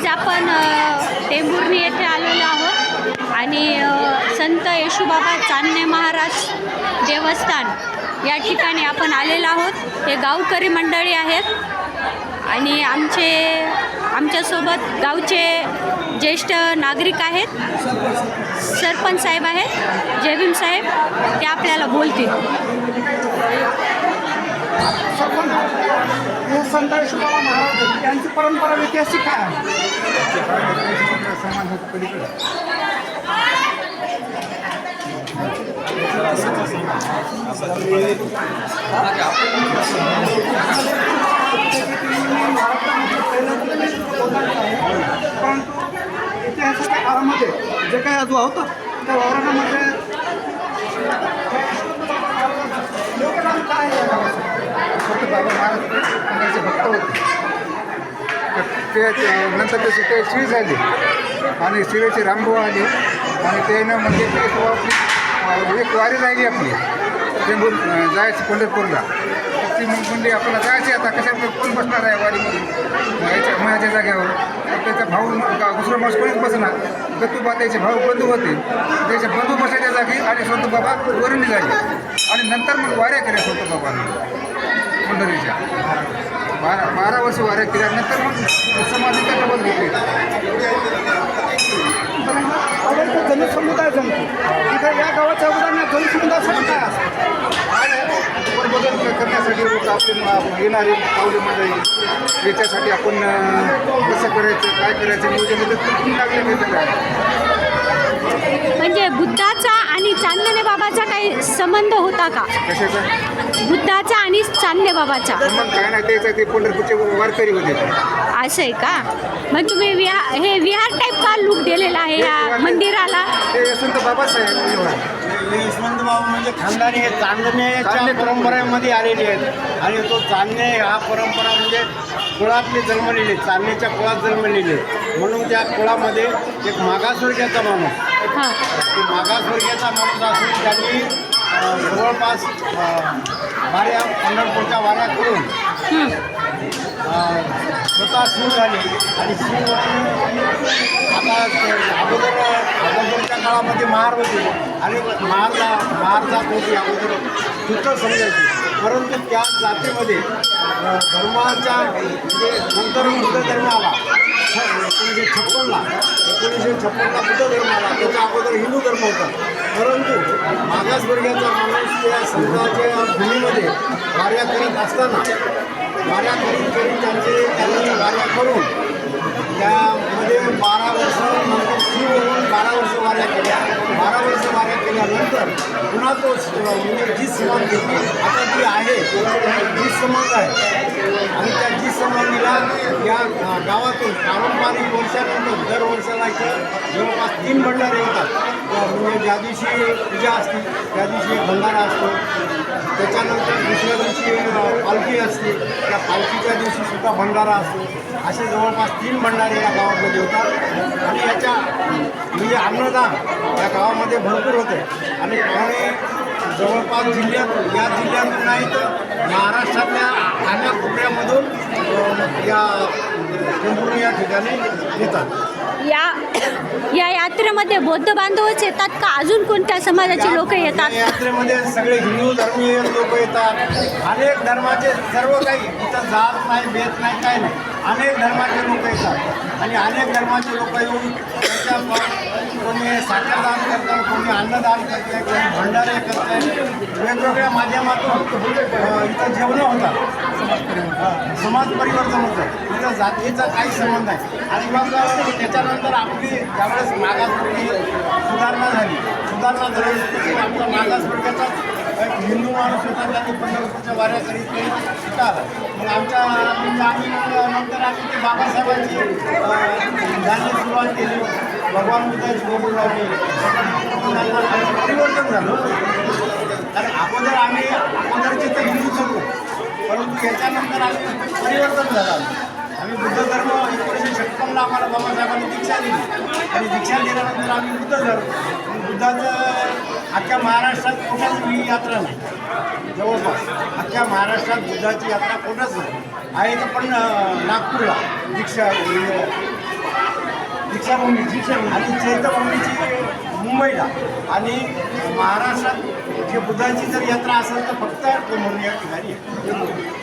आज आपण टेंभुर्णी येथे आलेलो आहोत आणि संत येशूबाबा चांदणे महाराज देवस्थान या ठिकाणी आपण आलेलो आहोत. हे गावकरी मंडळी आहेत आणि आमचे आमच्यासोबत गावचे ज्येष्ठ नागरिक आहेत. सरपंच साहेब आहेत जयभीम साहेब ते आपल्याला बोलतील. हे संत यशोबाबा महाराज यांची परंपरा ऐतिहासिक काय परंतु इतिहासाच्या काळामध्ये जे काही आज होतं त्या वावरणामध्ये योगदान काय तर बाबा महाराज भक्त होते. तर ते नंतर त्याची ते शिळ झाली. आणि शिळेची रामभाऊ आली. आणि त्यानं म्हणजे ते आपली एक वारी राहिली आपली. ते अं, जायची पंढरपूरला. तर ती मग म्हणजे आपल्याला जायची आता. कशा कोण बसणार आहे वारीमध्ये? याच्या माझ्या जागेवर त्याचा भाऊ का- दुसरा माणूस कोणीच बसणार दत्तूबा त्याचे भाऊ बंधू होते. त्याचे बंधू बसायच्या जागी आणि स्वतः बाबा वरून निघाले आणि नंतर मग वाऱ्या केल्या स्वतः पंढरीच्या बारा बारा वर्ष वाऱ्या केल्यानंतर मग समाधीचा डबल घेतली जनसमुदाय जमतो इथं या गावाच्या अगोदर जनसमुदायासाठी काय असतं बदल करण्यासाठी लोक आपले येणारे पावले मंडळी याच्यासाठी आपण कसं करायचं काय करायचं नियोजन लागले नाही म्हणजे बुद्धाचा आणि चांदणे बाबाचा काही संबंध होता का? कशाचा? बुद्धाचा आणि चांदणे बाबाचा. मग काय नाही त्याचं ते पंढरपूरचे वारकरी होते. ते. असं आहे का? मग तुम्ही विहार हे विहार टाईप का लूक दिलेला आहे या मंदिराला? ते संत बाबासाहेब यशवंत बाबा म्हणजे खानदानी हे चांदण्याच्या चांदणे परंपरेमध्ये आलेले आहेत. आणि तो चांदणे हा परंपरा म्हणजे कुळातले जन्मलेले चांदण्याच्या कुळात जन्मलेले म्हणून त्या कुळामध्ये एक मागासवर्गीयाचा माणूस हां. तो मागासवर्गीयाचा माणूस असून त्यांनी जवळपास वाऱ्या पंढरपूरच्या वाऱ्या करून स्वतः शिव झाले. आणि शिव आता अगोदर अगोदरच्या काळामध्ये महार होते. आणि महारला महार जात होती अगोदर. तुटं समजायची. परंतु त्या जातीमध्ये धर्माच्या म्हणजे नंतर धर्म आला. एकोणीसशे छप्पनला एकोणीसशे छप्पनला बुद्ध धर्म आला त्याच्या अगोदर हिंदू धर्म होता परंतु मागासवर्गाचा माणूस त्या संताच्या भूमीमध्ये वाऱ्या करीत असताना वाऱ्या करीत करीत त्यांचे त्यांनी वाऱ्या करून त्यामध्ये बारा वर्ष नंतर शिव होऊन बारा वर्ष वाऱ्या केल्या. बारा वर्ष वाऱ्या केल्यानंतर पुन्हा तो स- म्हणजे जी आता जी आहे जी समाज आहे आणि त्या जी समाधीला या गावातून पारंपरिक वर्षानंतर दर वर्षाला इथं जवळपास तीन भंडारे येतात. म्हणजे ज्या दिवशी पूजा असते त्या दिवशी एक भंडारा असतो. त्याच्यानंतर दुसऱ्या दिवशी पालखी असते. त्या पालखीच्या दिवशी सुद्धा भंडारा असतो. असे जवळपास तीन भंडारे या गावामध्ये होतात. आणि याच्या म्हणजे अन्नदान या गावामध्ये भरपूर होते. आणि पाहुणे जवळपास जिल्ह्यात या जिल्ह्यातून नाही तर महाराष्ट्रातल्या कानाकोपऱ्यामधून अ, या टेंभुर्णी या ठिकाणी येतात. या या यात्रेमध्ये बौद्ध बांधवच येतात का? अजून कोणत्या समाजाचे लोक येतात? यात्रेमध्ये सगळे हिंदू धर्मीय लोक येतात. अनेक धर्माचे सर्व काही इथं जात नाही भेद नाही काय नाही. अनेक धर्माचे लोक येतात. आणि अनेक धर्माचे लोक येऊन त्यांच्या प- कोणी साखर दान करतात कोणी अन्नदान करते कोणी भंडारे करते. वेगवेगळ्या माध्यमातून इथं जेवणं होतात. समाज परिवर्तन होतं. इथं जातीचा काही संबंध आहे आणि मग त्याच्यानंतर आपली ज्यावेळेस मागासवर्गीय सुधारणा झाली. सुधारणा झाली की आमचा मागासवर्गाचा एक हिंदू माणूस होता त्यांनी पंढरपूरच्या वाऱ्या करीत ते तिथं मग आमच्या म्हणजे आम्ही नंतर आम्ही ते बाबासाहेबांची अ, सुरुवात केली. भगवान बुद्धाची गोबी लावली. परिवर्तन झालं कारण अगोदर आम्ही अगोदरचे तर हिंदूच होतो. परंतु याच्यानंतर आम्ही परिवर्तन झालं. आम्ही बुद्ध धर्म एकोणीसशे छप्पनला आम्हाला बाबासाहेबांनी दीक्षा दिली. आणि दीक्षा दिल्यानंतर आम्ही बुद्ध धर्म बुद्धाचं अख्ख्या महाराष्ट्रात कुठंच ही यात्रा नाही. जवळपास. अख्ख्या महाराष्ट्रात बुद्धाची यात्रा कुठंच नाही. आहे तर पण नागपूरला दीक्षा दीक्षाभूमी दीक्षाभूमीची आणि चैत्यभूमीची मुंबईला. आणि महाराष्ट्रात जे बुद्धांची जर यात्रा असेल तर फक्त टेंभुर्णी या ठिकाणी